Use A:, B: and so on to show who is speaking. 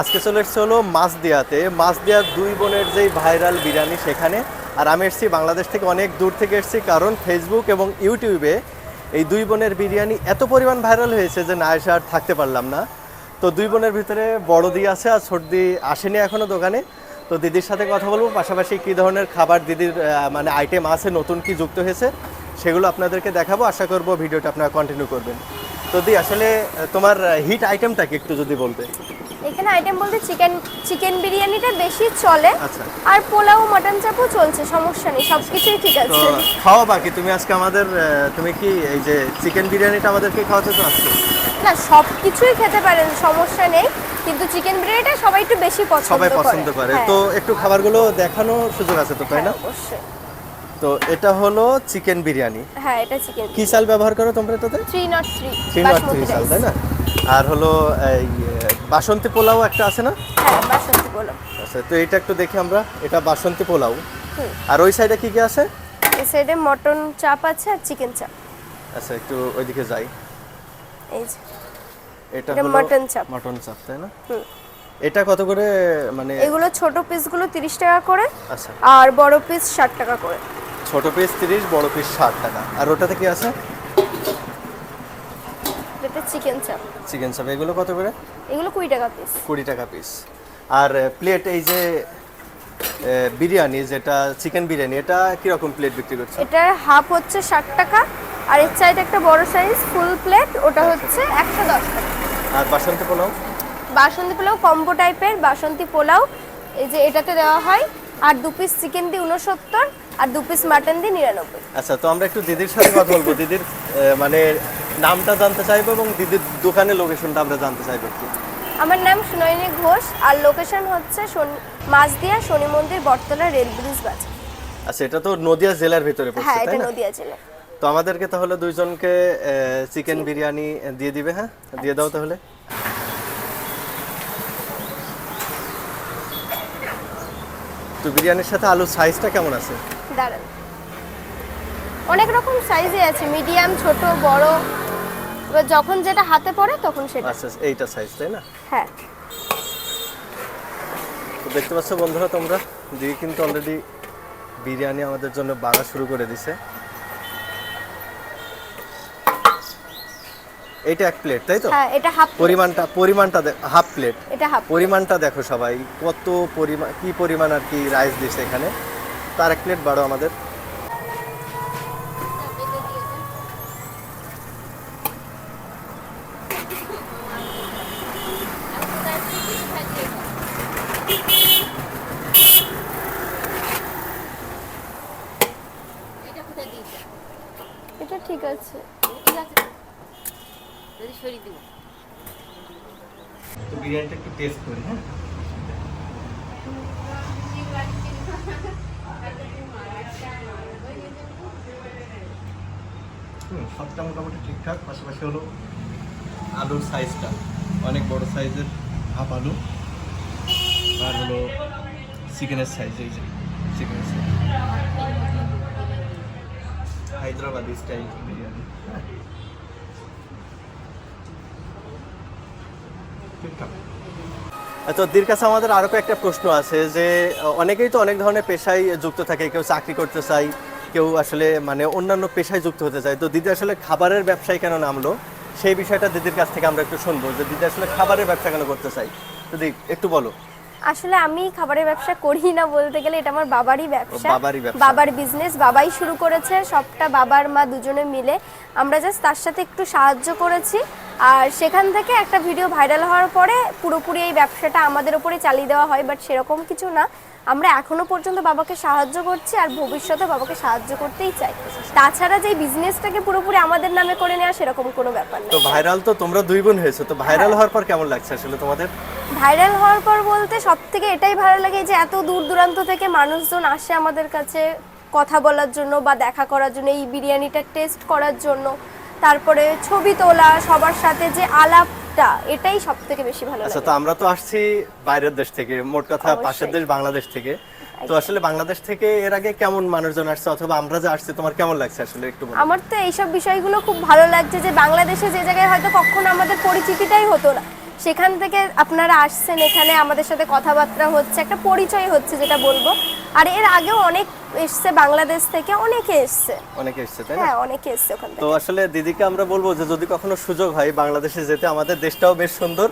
A: আজকে চলে এসছে হলো মাছ দিয়াতে মাছ দেওয়ার দুই বোনের যেই ভাইরাল বিরিয়ানি সেখানে। আর আমি এসেছি বাংলাদেশ থেকে অনেক দূর থেকে এসেছি, কারণ ফেসবুক এবং ইউটিউবে এই দুই বোনের বিরিয়ানি এত পরিমাণ ভাইরাল হয়েছে যে না এসে আর থাকতে পারলাম না। তো দুই বোনের ভিতরে বড় দি আছে আর ছোট দি আসেনি এখনও দোকানে। তো দিদির সাথে কথা বলব, পাশাপাশি কী ধরনের খাবার দিদির মানে আইটেম আছে, নতুন কি যুক্ত হয়েছে, সেগুলো আপনাদেরকে দেখাবো। আশা করব ভিডিওটা আপনারা কন্টিনিউ করবেন। তো দি, আসলে তোমার হিট আইটেমটা কি একটু যদি বলতে।
B: এখানে আইটেম বলতে চিকেন চিকেন বিরিয়ানিটা বেশি চলে।
A: আচ্ছা।
B: আর পোলাও মাটন চাপও চলছে সমস্যা নেই সব কিছুই ঠিক আছে।
A: খাওয়া বাকি তুমি আজকে আমাদের তুমি কি এই যে চিকেন বিরিয়ানিটা আমাদেরকে খাওয়াতে তো আজকে
B: না সব কিছুই খেতে পারেন সমস্যা নেই কিন্তু চিকেন বিরিয়ানিটা সবাই একটু বেশি পছন্দ করে।
A: সবাই পছন্দ করে।
B: হ্যাঁ,
A: তো একটু খাবারগুলো দেখানো সুযোগ আছে তো তাই না?
B: হ্যাঁ, অবশ্যই।
A: তো এটা হলো চিকেন বিরিয়ানি।
B: হ্যাঁ এটা চিকেন
A: কি চাল ব্যবহার করো তোমরা এটাতে?
B: Three nought three
A: three nought three চাল তাই না? আর হলো এই বাসন্তী পোলাও একটা আছে না?
B: হ্যাঁ বাসন্তী বলো
A: আচ্ছা তো এটা একটু দেখি আমরা এটা বাসন্তী পোলাও। আর ওই সাইডে কি কি আছে?
B: এই সাইডে মটন চাপ আছে আর চিকেন চাপ।
A: আচ্ছা একটু ওইদিকে যাই।
B: এই যে।
A: এটা হলো
B: মটন চাপ।
A: মটন চাপ তাই না? এটা কত করে মানে
B: এগুলো ছোট পিসগুলো তিরিশ টাকা করে
A: আচ্ছা।
B: আর বড় পিস ষাট টাকা করে।
A: ছোট পিস তিরিশ বড় পিস ষাট টাকা। আর ওটাতে কি আছে?
B: এটা চিকেন চাপ
A: চিকেন চাপ এগুলো কত করে?
B: এগুলো কুড়ি টাকা পিস
A: কুড়ি টাকা পিস আর প্লেট এই যে বিরিয়ানি যেটা চিকেন বিরিয়ানি এটা কীরকম প্লেট বিক্রি করছে
B: এটা হাফ হচ্ছে ষাট টাকা আর এর চাইতে একটা বড় সাইজ ফুল প্লেট ওটা হচ্ছে একশো দশ টাকা।
A: আর বাসন্তী পোলাও?
B: বাসন্তী পোলাও কম্বো টাইপের বাসন্তী পোলাও এই যে এটাতে দেওয়া হয় আর দু পিস চিকেন দিয়ে উনসত্তর আর দু পিস মাটন দিয়ে নিরানব্বই।
A: আচ্ছা তো আমরা একটু দিদির সাথে কথা বলব। দিদির মানে নামটা জানতে চাইব এবং দিদির দোকানের লোকেশনটা আমরা জানতে চাইব একটু।
B: আমার নাম সুনয়নী ঘোষ আর লোকেশন হচ্ছে শনি মাছদিয়া শনি মন্দির বটতলা রেল ব্রিজ বাজার।
A: আচ্ছা এটা তো নদিয়া জেলার ভিতরে পড়ছে
B: হ্যাঁ এটা নদিয়া জেলা
A: তো আমাদেরকে তাহলে দুইজনকে চিকেন বিরিয়ানি দিয়ে দিবে হ্যাঁ? দিয়ে দাও তাহলে। তো বিরিয়ানির সাথে আলুর সাইজটা কেমন আছে?
B: দাঁড়ান। অনেক রকম সাইজে আছে মিডিয়াম ছোট বড়। এবার যখন যেটা হাতে পড়ে তখন সেটা।
A: আচ্ছা এইটা সাইজ তাই না?
B: হ্যাঁ।
A: তো দেখতে পাচ্ছ বন্ধুরা তোমরা দিদি কিন্তু অলরেডি বিরিয়ানি আমাদের জন্য বাড়া শুরু করে দিছে। এটা এক প্লেট তাই তো?
B: হ্যাঁ এটা হাফ
A: পরিমাণটা পরিমাণটা হাফ প্লেট
B: এটা হাফ
A: পরিমাণটা দেখো সবাই কত পরিমাণ কি পরিমাণ আর কি রাইস দিছে এখানে। তার এক প্লেট বাড়ো আমাদের।
B: এটা ঠিক আছে।
A: তো বিরিয়ানিটা একটু টেস্ট করি হ্যাঁ? সবটা মোটামুটি ঠিকঠাক পাশাপাশি হলো আলুর সাইজটা অনেক বড় সাইজের হাফ আলু। আর হলো চিকেনের সাইজ এই যে চিকেনের সাইজ হায়দ্রাবাদি স্টাইল বিরিয়ানি। তো দীর কাছে আমাদের আরও একটা প্রশ্ন আছে যে, অনেকেই তো অনেক ধরনের পেশায় যুক্ত থাকে, কেউ চাকরি করতে চায়, কেউ আসলে মানে অন্যান্য পেশায় যুক্ত হতে চায়। তো দিদি আসলে খাবারের ব্যবসায় কেন নামলো? সেই বিষয়টা দিদির কাছ থেকে আমরা একটু শুনব যে দিদি আসলে খাবারের ব্যবসা কেন করতে চাই দিদি, একটু বলো।
B: আসলে আমি খাবারের ব্যবসা করি না বলতে গেলে এটা আমার বাবারই ব্যবসা। বাবার বিজনেস বাবাই শুরু করেছে সবটা বাবার মা দুজনে মিলে। আমরা জাস্ট তার সাথে একটু সাহায্য করেছি। আর সেখান থেকে একটা ভিডিও ভাইরাল হওয়ার পরে পুরোপুরি এই ব্যবসাটা আমাদের উপরে চালিয়ে দেওয়া হয় বাট সেরকম কিছু না। আমরা এখনও পর্যন্ত বাবাকে সাহায্য করছি আর ভবিষ্যতে বাবাকে সাহায্য করতেই চাই। তাছাড়া যে বিজনেসটাকে পুরোপুরি আমাদের নামে করে নেওয়া সেরকম কোনো ব্যাপার না।
A: তো ভাইরাল তো তোমরা দুই বোন হয়েছো তো ভাইরাল হওয়ার পর কেমন লাগছে আসলে তোমাদের?
B: ভাইরাল হওয়ার পর বলতে সব থেকে এটাই ভালো লাগে যে এত দূর দূরান্ত থেকে মানুষজন আসে আমাদের কাছে কথা বলার জন্য বা দেখা করার জন্য এই বিরিয়ানিটা টেস্ট করার জন্য। তারপরে ছবি তোলা সবার সাথে যে আলাপটা এটাই সব থেকে বেশি ভালো
A: আচ্ছা তো আমরা তো আসছি বাইরের দেশ থেকে মোট কথা পাশের দেশ বাংলাদেশ থেকে। তো আসলে বাংলাদেশ থেকে এর আগে কেমন মানুষজন আসছে অথবা আমরা যে আসছি তোমার কেমন লাগছে আসলে একটু
B: আমার তো এইসব বিষয়গুলো খুব ভালো লাগছে যে বাংলাদেশে যে জায়গায় হয়তো কখনো আমাদের পরিচিতিটাই হতো না। সেখান থেকে আপনারা আসছেন এখানে আমাদের সাথে কথাবার্তা হচ্ছে একটা পরিচয় হচ্ছে যেটা বলব। আর এর আগেও অনেক এসছে বাংলাদেশ থেকে অনেকে এসছে।
A: অনেকে এসছে তাই
B: হ্যাঁ অনেকে এসছে ওখান থেকে।
A: তো আসলে দিদিকে আমরা বলব যে যদি কখনো সুযোগ হয় বাংলাদেশে যেতে আমাদের দেশটাও বেশ সুন্দর।